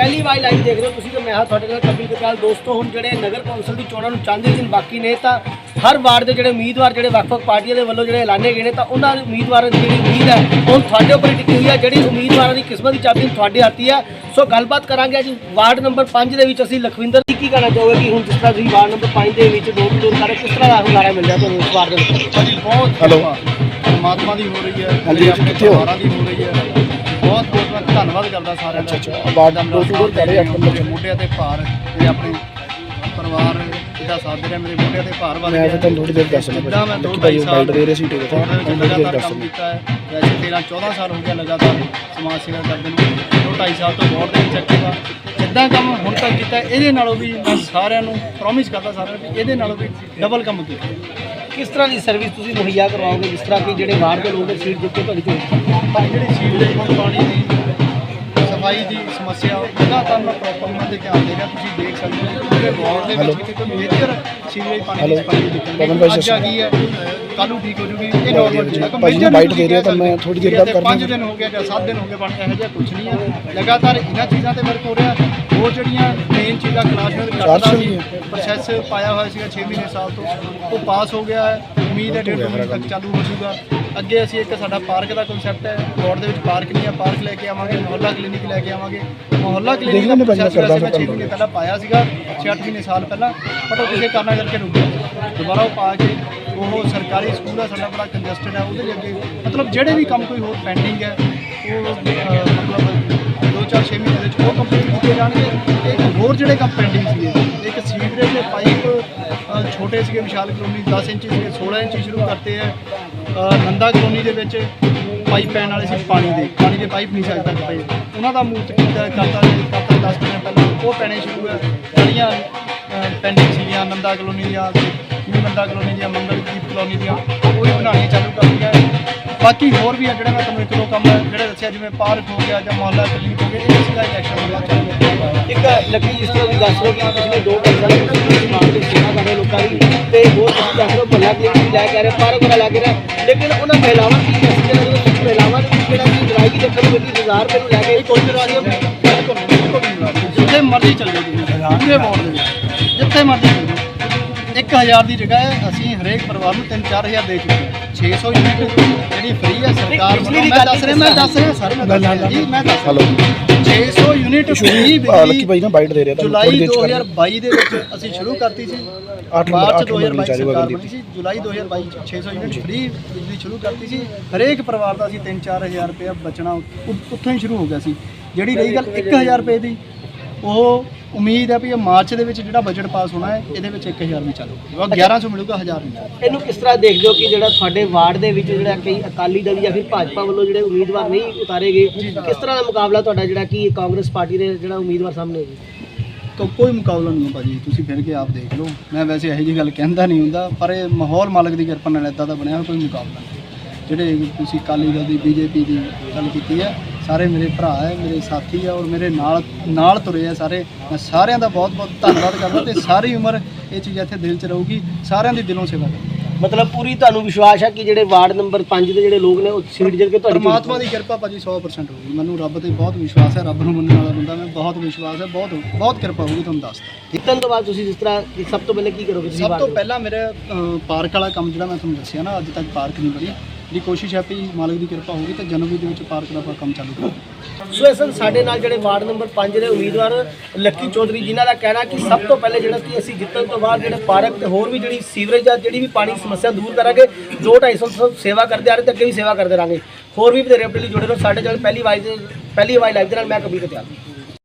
Y live ਦੇਖ ਰਹੇ ਹੋ ਤੁਸੀਂ ਤੇ ਮੈਂ ਹਾਂ ਤੁਹਾਡੇ ਨਾਲ ਕਪਿਲ ਕਪਾਲ। ਦੋਸਤੋ ਹੁਣ ਜਿਹੜੇ ਨਗਰ ਕੌਂਸਲ ਦੀ ਚੋਣਾਂ ਨੂੰ ਚੰਦ ਹੀ ਦਿਨ ਬਾਕੀ ਨੇ ਤਾਂ ਹਰ ਵਾਰਡ ਦੇ ਜਿਹੜੇ ਉਮੀਦਵਾਰ ਜਿਹੜੇ ਵੱਖ-ਵੱਖ ਪਾਰਟੀਆਂ ਦੇ ਵੱਲੋਂ ਜਿਹੜੇ ਐਲਾਨੇ ਗਏ ਨੇ ਤਾਂ ਉਹਨਾਂ ਦੇ ਉਮੀਦਵਾਰਾਂ ਦੀ ਜਿਹੜੀ ਉਮੀਦ ਹੈ ਹੁਣ ਤੁਹਾਡੇ ਉੱਪਰ ਟਿਕੀ ਹੋਈ ਹੈ। ਜਿਹੜੀ ਉਮੀਦਵਾਰਾਂ ਦੀ ਕਿਸਮਤ ਦੀ ਚਾਬੀ ਤੁਹਾਡੇ ਹੱਥ ਹੀ ਸੋ ਗੱਲਬਾਤ ਕਰਾਂਗੇ ਅੱਜ ਵਾਰਡ ਨੰਬਰ 5 ਦੇ ਵਿੱਚ ਅਸੀਂ ਲਖਵਿੰਦਰ ਜੀ ਕੀ ਕਹਿਣਾ ਚਾਹੋਗੇ ਕਿ ਹੁਣ ਜਿਸ ਤਰ੍ਹਾਂ ਤੁਸੀਂ ਵਾਰਡ ਨੰਬਰ 5 ਦੇ ਵਿੱਚ ਦੋ ਦੋ ਸਾਰੇ ਕਿਸ ਤਰ੍ਹਾਂ ਦਾ ਹੁੰਗਾਰਾ ਮਿਲ ਰਿਹਾ ਤੁਹਾਨੂੰ ਇਸ ਵਾਰਡ ਦੇ ਵਿੱਚ? ਬਹੁਤ ਹੈਲੋ। ਪਰਮਾਤਮਾ ਦੀ ਹੋ ਰਹੀ ਹੈ ਹਾਂਜੀ, ਕਿੱਥੇ ਹੋ ਰਹੀ ਹੈ। ਬਹੁਤ ਬਹੁਤ ਮੈਂ ਧੰਨਵਾਦ ਕਰਦਾ ਸਾਰਿਆਂ ਦਾ। ਅੱਛਾ, ਅੱਛਾ। ਵਾਰਡ ਦੋ door ਕਰ ਰਹੇ ਆ, ਅੱਠ ਨੰਬਰ। ਮੇਰੇ ਮੋਢਿਆਂ ਤੇ ਭਾਰ ਜਿਹੜੇ ਆਪਣੇ ਪਰਿਵਾਰ ਇਹਦਾ ਸਾਥ ਦੇ ਰਿਹਾ ਮੇਰੇ ਮੋਢਿਆਂ ਤੇ ਭਾਰ ਵੱਧ ਮੈਂ ਗਿਆ। ਤੁਹਾਨੂੰ ਥੋੜੀ ਦੇਰ ਦੱਸ ਦਿੰਦਾ ਜਿੱਦਾਂ ਮੈਂ ਦੋ ਢਾਈ ਸਾਲ ਦੇ ਰਹੇ ਸੀ ਤੁਹਾਨੂੰ ਥੋੜੀ ਦੇਰ ਲਗਾਤਾਰ ਕੰਮ ਕੀਤਾ ਹੈ। ਵੈਸੇ 13 14 ਸਾਲ ਹੋ ਗਿਆ ਲਗਾਤਾਰ ਸਮਾਜ ਸੇਵਾ ਕਰਦੇ ਨੂੰ। ਦੋ ਢਾਈ ਸਾਲ ਤੋਂ ਬਹੁਤ ਦੇ ਆ ਜਿੱਦਾਂ ਕੰਮ ਹੁਣ ਤੱਕ ਕੀਤਾ ਇਹਦੇ ਨਾਲੋਂ ਵੀ ਮੈਂ ਸਾਰਿਆਂ ਨੂੰ ਪ੍ਰੋਮਿਸ ਕਰਦਾ ਸਾਰਿਆਂ ਨੂੰ ਇਹਦੇ ਨਾਲੋਂ ਵੀ ਡਬਲ ਕੰਮ ਕੀਤਾ। ਕਿਸ ਤਰ੍ਹਾਂ ਦੀ ਸਰਵਿਸ ਤੁਸੀਂ ਮੁਹੱਈਆ ਕਰਵਾਓਗੇ? ਜਿਸ ਤਰ੍ਹਾਂ ਕਿ ਜਿਹੜੇ ਵਾਰਡ ਦੇ ਲੋਕ ਸੀਟ ਜਿੱਤ ਕੇ ਤੁਹਾਡੀ ਚੋਣ ਪਰ ਜਿਹੜੀ ਸੀਵਰੇਜ ਹੁਣ ਪਾਣੀ ਦੀ ਸਫ਼ਾਈ ਦੀ ਸਮੱਸਿਆ ਲਗਾਤਾਰ ਮੈਂ ਪ੍ਰੋਪਰ ਉਹਨਾਂ ਦੇ ਧਿਆਨ ਦੇ ਰਿਹਾ। ਤੁਸੀਂ ਦੇਖ ਸਕਦੇ ਹੋ ਕਿ ਪੂਰੇ ਵਾਰਡ ਦੇ ਵਿੱਚ ਕਿਤੇ ਕੋਈ ਮੇਜਰ ਸੀਵਰੇਜ ਪਾਣੀ ਦੀ। ਸਫ਼ਾਈ ਦੀ ਦਿੱਕਤ ਅੱਜ ਆ ਗਈ ਹੈ। ਕੱਲ੍ਹ ਨੂੰ ਠੀਕ ਹੋ ਜੂਗੀ। ਇਹ ਨਾਰਮਲ ਹੈ। ਜੀ ਬਾਈਟ ਦੇ ਰਿਹਾ ਤਾਂ ਮੈਂ ਥੋੜ੍ਹੀ ਦੇਰ ਬਾਅਦ ਕਰਨਾ। 5 ਦਿਨ ਹੋ ਗਿਆ ਜਾਂ 7 ਦਿਨ ਹੋ ਗਏ ਬਣ ਇਹੋ ਜਿਹਾ ਕੁਝ ਨਹੀਂ ਹੈ। ਲਗਾਤਾਰ ਇਹਨਾਂ ਚੀਜ਼ਾਂ ਤੇ ਵਰਕ ਹੋ ਰਿਹਾ। ਉਹ ਜਿਹੜੀਆਂ ਮੇਨ ਚੀਜ਼ਾਂ ਕਲਾਸ ਵਿੱਚ ਚਾਰ ਕੱਟਦਾ ਸੌ ਸੀ ਹੀ ਹੈ। ਪ੍ਰੋਸੈਸ ਪਾਇਆ ਹੋਇਆ ਸੀਗਾ 6 ਮਹੀਨੇ ਸਾਲ ਤੋਂ ਉਹ ਪਾਸ ਹੋ ਗਿਆ ਹੈ ਉਮੀਦ ਹੈ ਡੇਢ ਮਹੀਨੇ ਤੱਕ ਚਾਲੂ ਹੋ ਜਾਊਗਾ ਅੱਗੇ ਅਸੀਂ ਇੱਕ ਸਾਡਾ ਪਾਰਕ ਦਾ ਕਨਸੈਪਟ ਹੈ ਵਾਰਡ ਦੇ ਵਿੱਚ ਪਾਰਕ ਨਹੀਂ ਹੈ ਪਾਰਕ ਲੈ ਕੇ ਆਵਾਂਗੇ ਮੁਹੱਲਾ ਕਲੀਨਿਕ ਲੈ ਕੇ ਆਵਾਂਗੇ ਮੁਹੱਲਾ ਕਲੀਨਿਕ ਦਾ ਲੈਂਦੇ ਭਾਈ, ਮੈਂ ਪ੍ਰੋਸੈਸ ਕਰਦਾ ਵੈਸੇ ਮੈਂ 6 ਫਿਰ ਮਹੀਨੇ ਪਹਿਲਾਂ ਪਾਇਆ ਸੀਗਾ 6-8 ਮਹੀਨੇ ਸਾਲ ਪਹਿਲਾਂ ਬਟ ਉਹ ਕਿਸੇ ਕਾਰਨਾਂ ਕਰਕੇ ਰੁਕ ਗਿਆ ਦੁਬਾਰਾ ਉਹ ਪਾ ਕੇ ਉਹ ਸਰਕਾਰੀ ਸਕੂਲ ਹੈ ਸਾਡਾ ਬੜਾ ਕੰਜਸਟਡ ਹੈ ਉਹਦੇ ਲਈ ਅੱਗੇ ਮਤਲਬ ਜਿਹੜੇ ਵੀ ਕੰਮ ਕੋਈ ਹੋਰ ਪੈਂਡਿੰਗ ਹੈ ਉਹ ਅਹ, ਮਤਲਬ 2-4 6 ਮਹੀਨੇ ਦੇ ਵਿੱਚ ਉਹ ਕੰਪਲੀਟ ਕੀਤੇ ਜਾਣਗੇ ਤੇ ਕੰਮ ਪੈਂਡਿੰਗ ਸੀਗੇ। ਇੱਕ ਸੀਵਰੇਜ ਦੇ ਪਾਈਪ ਛੋਟੇ ਸੀਗੇ, ਵਿਸ਼ਾਲ ਕਲੋਨੀ 10 ਇੰਚ ਸੀਗੇ 16 ਇੰਚ ਸ਼ੁਰੂ ਕਰਤੇ ਹੈ ਨੰਦਾ ਕਲੋਨੀ ਦੇ ਵਿੱਚ ਪਾਈਪ ਪੈਣ ਵਾਲੇ ਸੀ ਪਾਣੀ ਦੇ। ਪਾਣੀ ਦੇ ਪਾਈਪ ਨਹੀਂ ਸਕਦਾ ਪਏ। ਉਹਨਾਂ ਦਾ ਮੂਰਤ ਕੀਤਾ ਕਰਤਾ ਕਰਤਾ 10 ਦਿਨ ਪਹਿਲਾਂ। ਉਹ ਪੈਣੇ ਸ਼ੁਰੂ ਹੈ ਜਿਹੜੀਆਂ ਪੈਂਡਿੰਗ ਸੀਗੀਆਂ, ਨੰਦਾ ਕਲੋਨੀ ਦੀਆਂ ਨੰਦਾ ਕਲੋਨੀ ਦੀਆਂ, ਮੰਗਲਦੀਪ ਕਲੋਨੀ ਦੀਆਂ, ਉਹ ਵੀ ਬਣਾਉਣੀਆਂ ਚਾਲੂ ਕਰਤੀਆਂ ਬਾਕੀ ਹੋਰ ਵੀ ਆ ਜਿਹੜੇ ਮੈਂ ਤੁਹਾਨੂੰ ਇੱਕ ਦੋ ਕੰਮ ਜਿਹੜੇ ਦੱਸਿਆ ਜਿਵੇਂ ਪਾਰਕ ਹੋ ਗਿਆ ਜਾਂ ਮੁਹੱਲਾ ਕਲੀਨਿਕ ਹੋ ਗਿਆ ਇਹ ਸੀਗਾ ਇਲੈਕਸ਼ਨ ਹੋਣਾ ਚਾਹੀਦਾ ਇੱਕ ਲੱਕੀ ਜਿਸ ਤਰ੍ਹਾਂ ਤੁਸੀਂ ਦੱਸ ਹੋ ਕਿ ਪਿਛਲੇ ਦੋ ਤੁਸੀਂ ਸਮਾਜ ਦੀ ਸੇਵਾ ਕਰ ਰਹੇ ਲੋਕਾਂ ਦੀ ਤੇ ਹੋਰ ਤੁਸੀਂ ਦੱਸ ਰਹੇ ਹੋ ਮੱਲਾ ਕਲੀਨਿਕ ਵੀ ਲੈ ਕੇ ਆ ਰਹੇ ਪਾਰਕ ਵਾਲਾ ਲੱਗ ਰਿਹਾ। ਲੇਕਿਨ ਉਹਨਾਂ ਮਹਿਲਾਵਾਂ ਦੀ ਮੈਸੇਜ ਹੈ ਜਦੋਂ ਮਹਿਲਾਵਾਂ ਦੀ ਜਿਹੜਾ ਕਿ ਲੜਾਈ ਦੀ ਚੱਕਰ ਮਿਲਦੀ 1000 ਰੁਪਏ ਨੂੰ ਲੈ ਕੇ ਕੋਈ ਵਿਰਾਜ ਨਹੀਂ ਜਿੱਥੇ ਮਰਜ਼ੀ ਚੱਲ ਜਾਓ ਤੁਸੀਂ ਪੂਰੇ ਵਾਰਡ ਦੇ ਵਿੱਚ ਜਿੱਥੇ ਮਰਜ਼ੀ ਚੱਲ। ਜਾਓ 1000 ਦੀ ਜਗ੍ਹਾ ਅਸੀਂ ਹਰੇਕ ਪਰਿਵਾਰ ਨੂੰ 3-4000 ਦੇ ਚੁੱਕੇ ਹਾਂ। 600 ਯੂਨਿਟ ਜਿਹੜੀ ਫ੍ਰੀ ਹੈ ਸਰਕਾਰ ਪਿਛਲੀ ਵੱਲੋਂ। ਵੀ ਮੈਂ ਗੱਲ ਦੱਸ ਰਿਹਾ ਮੈਂ ਦੱਸ ਰਿਹਾ ਸਰ ਮੈਂ ਦੱਸ ਰਿਹਾ। ਜੀ ਮੈਂ ਦੱਸ ਹੈਲੋ। 600 ਯੂਨਿਟ ਫ੍ਰੀ ਲੱਕੀ ਭਾਈ ਨਾ ਬਾਈਟ ਦੇ ਰਿਹਾ ਤੁਹਾਨੂੰ ਥੋੜੀ ਜੁਲਾਈ ਦੇਰ ਚ ਕਰਨਾ। 2022 ਦੇ ਵਿੱਚ ਅਸੀਂ ਸ਼ੁਰੂ ਕਰਤੀ ਸੀ। ਅੱਠ ਨੰਬਰ- ਮਾਰਚ ਅੱਠ ਨੰਬਰ 2022 ਚਾਰੇ ਸਰਕਾਰ। ਬਣੀ ਸੀ। ਜੁਲਾਈ 2022 ਚ 600 ਯੂਨਿਟ ਫ੍ਰੀ ਬਿਜਲੀ ਸ਼ੁਰੂ ਕਰਤੀ ਸੀ। ਹਰੇਕ ਪਰਿਵਾਰ ਦਾ ਅਸੀਂ 3-4000 ਰੁਪਏ ਬਚਣਾ ਉੱਥੋਂ ਹੀ ਸ਼ੁਰੂ ਹੋ ਗਿਆ ਸੀ। ਜਿਹੜੀ ਰਹੀ ਗੱਲ 1000 ਰੁਪਏ ਦੀ ਉਹ ਉਮੀਦ ਹੈ ਵੀ ਇਹ ਮਾਰਚ ਦੇ ਵਿੱਚ ਜਿਹੜਾ ਬਜਟ ਪਾਸ ਹੋਣਾ ਹੈ ਇਹਦੇ ਵਿੱਚ 1000 ਵੀ ਚੱਲੂ। ਉਹ 1100 ਮਿਲੂਗਾ 1000 ਨਹੀਂ। ਇਹਨੂੰ ਕਿਸ ਤਰ੍ਹਾਂ ਦੇਖਦੇ ਹੋ ਕਿ ਜਿਹੜਾ ਤੁਹਾਡੇ ਵਾਰਡ ਦੇ ਵਿੱਚ ਜਿਹੜਾ ਕਈ ਅਕਾਲੀ ਦਲ ਜਾਂ ਫਿਰ ਭਾਜਪਾ ਵੱਲੋਂ ਜਿਹੜੇ ਉਮੀਦਵਾਰ ਨਹੀਂ ਉਤਾਰੇ ਗਏ ਕਿਸ ਤਰ੍ਹਾਂ ਦਾ ਮੁਕਾਬਲਾ ਤੁਹਾਡਾ ਜਿਹੜਾ ਕਿ ਕਾਂਗਰਸ ਪਾਰਟੀ ਦੇ ਜਿਹੜਾ ਉਮੀਦਵਾਰ ਸਾਹਮਣੇ ਹੈ? ਜੀ ਤਾਂ ਕੋਈ ਮੁਕਾਬਲਾ ਨਹੀਂ ਹੈ ਭਾਜੀ ਤੁਸੀਂ ਫਿਰ ਕੇ ਆਪ ਦੇਖ ਲਓ। ਮੈਂ ਵੈਸੇ ਇਹੋ ਜਿਹੀ ਗੱਲ ਕਹਿੰਦਾ ਨਹੀਂ ਹੁੰਦਾ ਪਰ ਇਹ ਮਾਹੌਲ ਮਾਲਕ ਦੀ ਕਿਰਪਾ ਨਾਲ ਇਦਾਂ ਦਾ ਬਣਿਆ ਹੋਇਆ, ਕੋਈ ਮੁਕਾਬਲਾ ਨਹੀਂ। ਜਿਹੜੇ ਤੁਸੀਂ ਕਾਲੀ ਦਲ ਦੀ ਬੀਜੇਪੀ ਦੀ ਗੱਲ ਕੀਤੀ ਹੈ ਸਾਰੇ ਮੇਰੇ ਭਰਾ ਹੈ ਮੇਰੇ ਸਾਥੀ ਹੈ ਔਰ ਮੇਰੇ ਨਾਲ ਨਾਲ ਤੁਰੇ ਆ ਸਾਰੇ। ਮੈਂ ਸਾਰਿਆਂ ਦਾ ਬਹੁਤ ਬਹੁਤ ਧੰਨਵਾਦ ਕਰਦਾ ਤੇ ਸਾਰੀ ਉਮਰ ਇਹ ਚੀਜ਼ ਇੱਥੇ ਦਿਲ 'ਚ ਰਹੂਗੀ। ਸਾਰਿਆਂ ਦੀ ਦਿਲੋਂ ਸੇਵਾ ਕਰਾਂਗਾ। ਮਤਲਬ ਪੂਰੀ ਤੁਹਾਨੂੰ ਵਿਸ਼ਵਾਸ ਹੈ ਕਿ ਜਿਹੜੇ ਵਾਰਡ ਨੰਬਰ 5 ਦੇ ਜਿਹੜੇ ਲੋਕ ਨੇ ਉਹ ਸੀਟ ਜਿੱਤ ਕੇ ਤੁਹਾਡੀ ਪਰਮਾਤਮਾ ਦੀ ਕਿਰਪਾ ਭਾਜੀ 100% ਹੋਊਗੀ। ਮੈਨੂੰ ਰੱਬ ਤੇ ਬਹੁਤ ਵਿਸ਼ਵਾਸ ਹੈ ਰੱਬ ਨੂੰ ਮੰਨਣ ਵਾਲਾ ਬੰਦਾ ਮੈਂ ਬਹੁਤ ਵਿਸ਼ਵਾਸ ਹੈ ਬਹੁਤ ਬਹੁਤ ਕਿਰਪਾ ਹੋਊਗੀ ਤੁਹਾਨੂੰ ਦੱਸਦਾ। ਜਿੱਤਣ ਤੋਂ ਬਾਅਦ ਤੁਸੀਂ ਜਿਸ ਤਰ੍ਹਾਂ ਕਿ ਸਭ ਤੋਂ ਪਹਿਲੇ ਕੀ ਕਰੋਗੇ ਤੁਸੀਂ ਸਭ ਤੋਂ? ਪਹਿਲਾਂ ਮੇਰੇ ਪਾਰਕ ਵਾਲਾ ਕੰਮ ਜਿਹੜਾ ਮੈਂ ਤੁਹਾਨੂੰ ਦੱਸਿਆ ਨਾ ਅੱਜ ਤੱਕ ਪਾਰਕ ਨਹੀਂ ਬਣੀ ਦੀ ਕੋਸ਼ਿਸ਼ ਹੈ ਵੀ ਮਾਲਕ ਦੀ ਕਿਰਪਾ ਹੋਊਗੀ ਤਾਂ ਜਨਵਰੀ ਦੇ ਵਿੱਚ ਪਾਰਕ ਦਾ ਆਪਾਂ ਕੰਮ ਚਾਲੂ ਕਰਾਂਗੇ। ਸੋ ਇਸ ਸਾਡੇ ਨਾਲ ਜਿਹੜੇ ਵਾਰਡ ਨੰਬਰ 5 ਦੇ ਉਮੀਦਵਾਰ ਲੱਕੀ ਚੌਧਰੀ, ਜਿਨ੍ਹਾਂ ਦਾ ਕਹਿਣਾ ਕਿ ਸਭ ਤੋਂ ਪਹਿਲੇ ਜਿਹੜਾ ਕਿ ਅਸੀਂ ਜਿੱਤਣ ਤੋਂ ਬਾਅਦ ਜਿਹੜੇ ਪਾਰਕ ਤੇ ਹੋਰ ਵੀ ਜਿਹੜੀ ਸੀਵਰੇਜ ਦਾ ਜਿਹੜੀ ਵੀ ਪਾਣੀ ਦੀ ਸਮੱਸਿਆ ਦੂਰ ਕਰਾਂਗੇ ਜੋ 250 ਸਾਲ ਸੇਵਾ ਕਰਦੇ ਆ ਰਹੇ ਤੇ ਅੱਗੇ ਵੀ ਸੇਵਾ ਕਰਦੇ ਰਾਂਗੇ ਹੋਰ ਵੀ ਬਥੇਰੇ ਆਪਣੇ ਲਈ ਜੁੜੇ ਰਹੋ। ਸਾਡੇ ਨਾਲ ਪਹਿਲੀ ਵਾਰ ਪਹਿਲੀ ਵਾਰ ਲਾਈਵ ਦੇ ਨਾਲ ਮੈਂ ਕਬੀਰ ਕਤਿਆਲ